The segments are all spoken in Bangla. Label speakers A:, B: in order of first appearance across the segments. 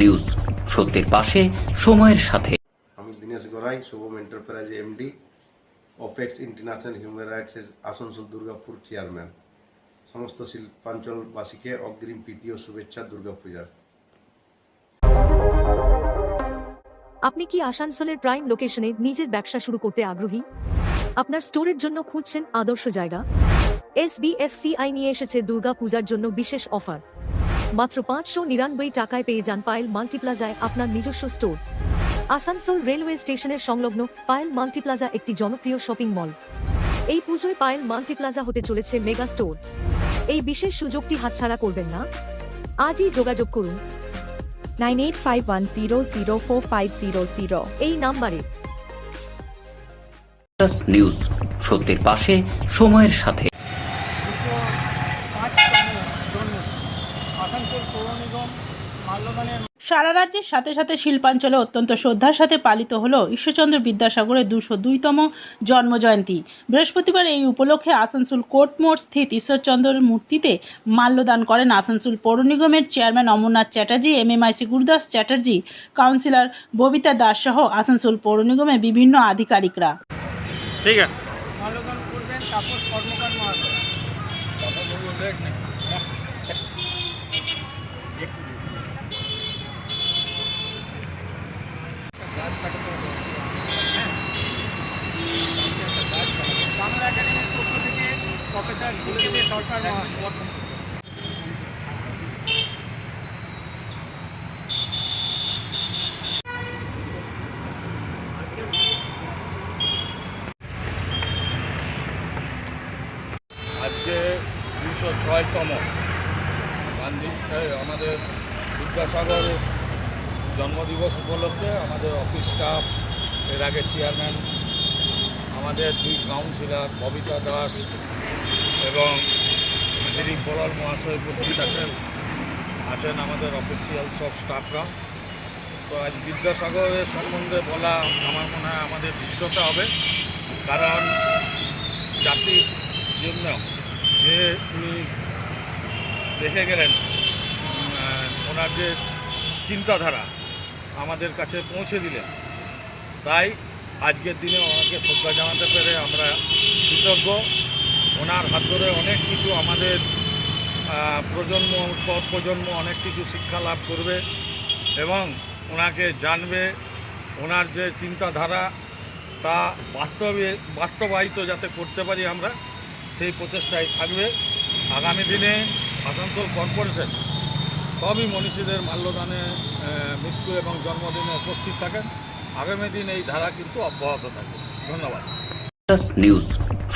A: নিউজ। সত্যের পাশে সময়ের সাথে।
B: আমি Dinesh Garai Shubham enterprise MD apex international human রাইটসের Asansol Durgapur chairman. সমস্ত শিল্পাঞ্চলবাসীকে অগ্রিম প্রীতি ও শুভেচ্ছা দুর্গাপূজার।
C: আপনি কি আসানসোলের প্রাইম লোকেশনে নিজের ব্যবসা শুরু করতে আগ্রহী? আপনার স্টোরের জন্য খুঁজছেন আদর্শ জায়গা? এস এসবিএফসিআই নিয়ে এসেছে দুর্গা পূজার জন্য বিশেষ অফার। মাত্র পাঁচশো নিরানব্বই টাকায় পেয়ে যান পায়েল মাল্টিপ্লাজায় আপনার নিজস্ব স্টোর। আসানসোল রেলওয়ে স্টেশনের সংলগ্ন পায়েল মাল্টিপ্লাজা একটি জনপ্রিয় শপিং মল। এই পুজোয় পায়েল মাল্টিপ্লাজা হতে চলেছে মেগা স্টোর। এই বিশেষ সুযোগটি হাতছাড়া করবেন না। আজই যোগাযোগ করুন।
D: 9851004500
C: এই নাম্বারে।
A: নিউজ সত্যের পাশে সময়ের সাথে
E: দুশো পাঁচতম জন্ম আসানসোল পৌর নিগম মাল্যদানের
F: সারা রাজ্যের সাথে সাথে শিল্পাঞ্চলে অত্যন্ত শ্রদ্ধার সাথে পালিত হলো ঈশ্বরচন্দ্র বিদ্যাসাগরের দুশো দুইতম জন্মজয়ন্তী। বৃহস্পতিবার এই উপলক্ষে আসানসোল কোর্ট মোড় স্থিত ঈশ্বরচন্দ্রের মূর্তিতে মাল্যদান করেন আসানসোল পৌর নিগমের chairman Amarnath Chatterjee MMIC Gurudas Chatterjee councillor Babita Das সহ আসানসোল পৌর নিগমের বিভিন্ন আধিকারিকরা।
E: মাল্যদান করবেন তাপস কর্মকার মহাশয় বাংলা একাডেমির পক্ষ থেকে প্রফেসর গুলজিৎ
G: আজকে দুশো ছয়তম গান্ধী আমাদের বিদ্যাসাগর জন্মদিবস উপলক্ষে আমাদের অফিস স্টাফ, এর আগে চেয়ারম্যান, আমাদের দুই কাউন্সিলর, ববিতা দাস এবং দিলীপ বলাল মহাশয় উপস্থিত আছেন আছেন আমাদের অফিসিয়াল সব স্টাফরা তো আজ বিদ্যাসাগরের সম্বন্ধে বলা আমার মনে হয় আমাদের দৃষ্টতা হবে, কারণ জাতির জন্য যে উনি রেখে গেলেন ওনার যে চিন্তাধারা আমাদের কাছে পৌঁছে দিলেন, তাই আজকের দিনে ওনাকে শ্রদ্ধা জানাতে পেরে আমরা কৃতজ্ঞ। ওনার হাত ধরে অনেক কিছু আমাদের প্রজন্ম পর প্রজন্ম অনেক কিছু শিক্ষা লাভ করবে এবং ওনাকে জানবে, ওনার যে চিন্তাধারা তা বাস্তবে, বাস্তবায়িত যাতে করতে পারি আমরা, সেই প্রচেষ্টায় থাকবে। আগামী দিনে আসানসোল কর্পোরেশন সবই মনীষীদের মাল্যদানে মৃত্যু এবং জন্মদিনে উপস্থিত থাকেন। আগামী দিন এই ধারা কিন্তু অব্যাহত থাকবে। ধন্যবাদ।
A: নিউজ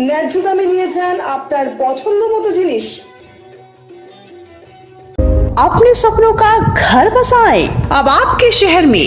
H: ন্যায্য দামে নিয়ে যান আপনার পছন্দ মতো জিনিস
D: अपने सपनों का घर बसाएं अब आपके शहर में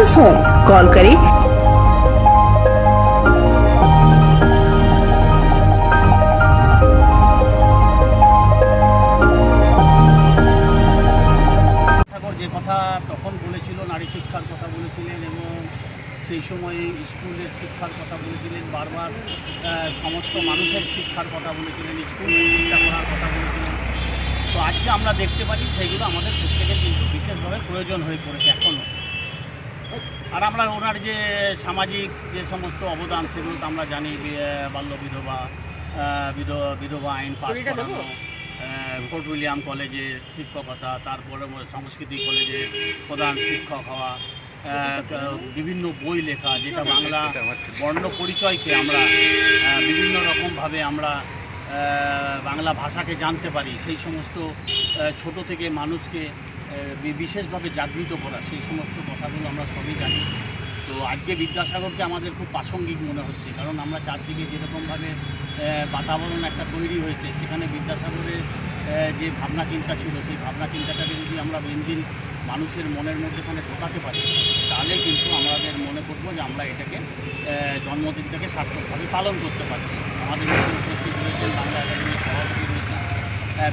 D: ખર્ચ હોય કોલ
E: કરી যে কথা তখন বলেছিল, নারী শিক্ষার কথা বলেছিলেন এবং সেই সময়ে স্কুলের শিক্ষার কথা বলেছিলেন, বারবার সমস্ত মানুষের শিক্ষার কথা বলেছিলেন, স্কুল প্রতিষ্ঠা করার কথা বলেছিলেন। তো আজকে আমরা দেখতে পারি সেইগুলো আমাদের প্রত্যেকের কিন্তু বিশেষভাবে প্রয়োজন হয়ে পড়েছে এখনও আর আমরা ওনার যে সামাজিক যে সমস্ত অবদান সেগুলো তো আমরা জানি বাল্য বিধবা বিধবা আইন পাস করানো ফোর্ট উইলিয়াম কলেজের শিক্ষকতা তারপরে সংস্কৃতি কলেজের প্রধান শিক্ষক হওয়া বিভিন্ন বই লেখা যেটা বাংলা বর্ণ পরিচয়কে আমরা বিভিন্ন রকমভাবে আমরা বাংলা ভাষাকে জানতে পারি। সেই সমস্ত ছোট থেকে মানুষকে বিশেষভাবে জাগৃত করা, সেই সমস্ত কথাগুলো আমরা সবই জানি। তো আজকে বিদ্যাসাগরকে আমাদের খুব প্রাসঙ্গিক মনে হচ্ছে, কারণ আমরা চারদিকে যেরকমভাবে বাতাবরণ একটা তৈরি হয়েছে, সেখানে বিদ্যাসাগরের যে ভাবনা চিন্তা ছিল, সেই ভাবনা চিন্তাটাকে যদি আমরা দিন মানুষের মনের মধ্যে ওখানে ঢোকাতে পারি, তাহলে কিন্তু আমাদের মনে করব যে আমরা এটাকে জন্মদিনটাকে সার্থকভাবে পালন করতে পারছি। আমাদের উপস্থিত রয়েছেন বাংলা একাডেমির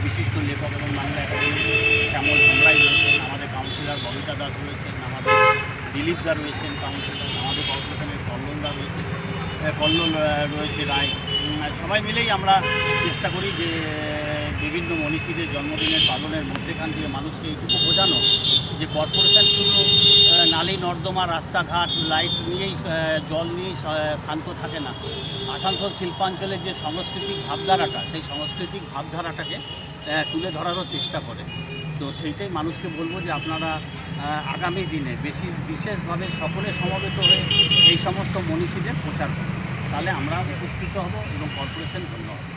E: বিশিষ্ট লেখক এবং বাংলা একাডেমির শ্যামল ভামরাই রয়েছেন, আমাদের কাউন্সিলর ববিতা দাস রয়েছেন, আমাদের দিলীপ দা রয়েছেন কাউন্সিলর আমাদের কর্পোরেশনের কল্লোল দা রয়েছে কল্লন কল্লোল রয়েছে রায়। সবাই মিলেই আমরা চেষ্টা করি যে বিভিন্ন মনীষীদের জন্মদিনের পালনের মধ্যেখান দিয়ে মানুষকে এইটুকু বোঝানো যে কর্পোরেশন শুধু নালী, নর্দমা, রাস্তাঘাট লাইট নিয়েই জল নিয়েই ক্ষান্ত থাকে না। আসানসোল শিল্পাঞ্চলের যে সাংস্কৃতিক ভাবধারাটা, সেই সাংস্কৃতিক ভাবধারাটাকে তুলে ধরারও চেষ্টা করে। তো সেইটাই মানুষকে বলব যে আপনারা আগামী দিনে বেশি, বিশেষভাবে সকলে সমবেত হয়ে এই সমস্ত মনীষীদের প্রচার করুন। তাহলে আমরা উপকৃত হব এবং কর্পোরেশন ধন্য হবে।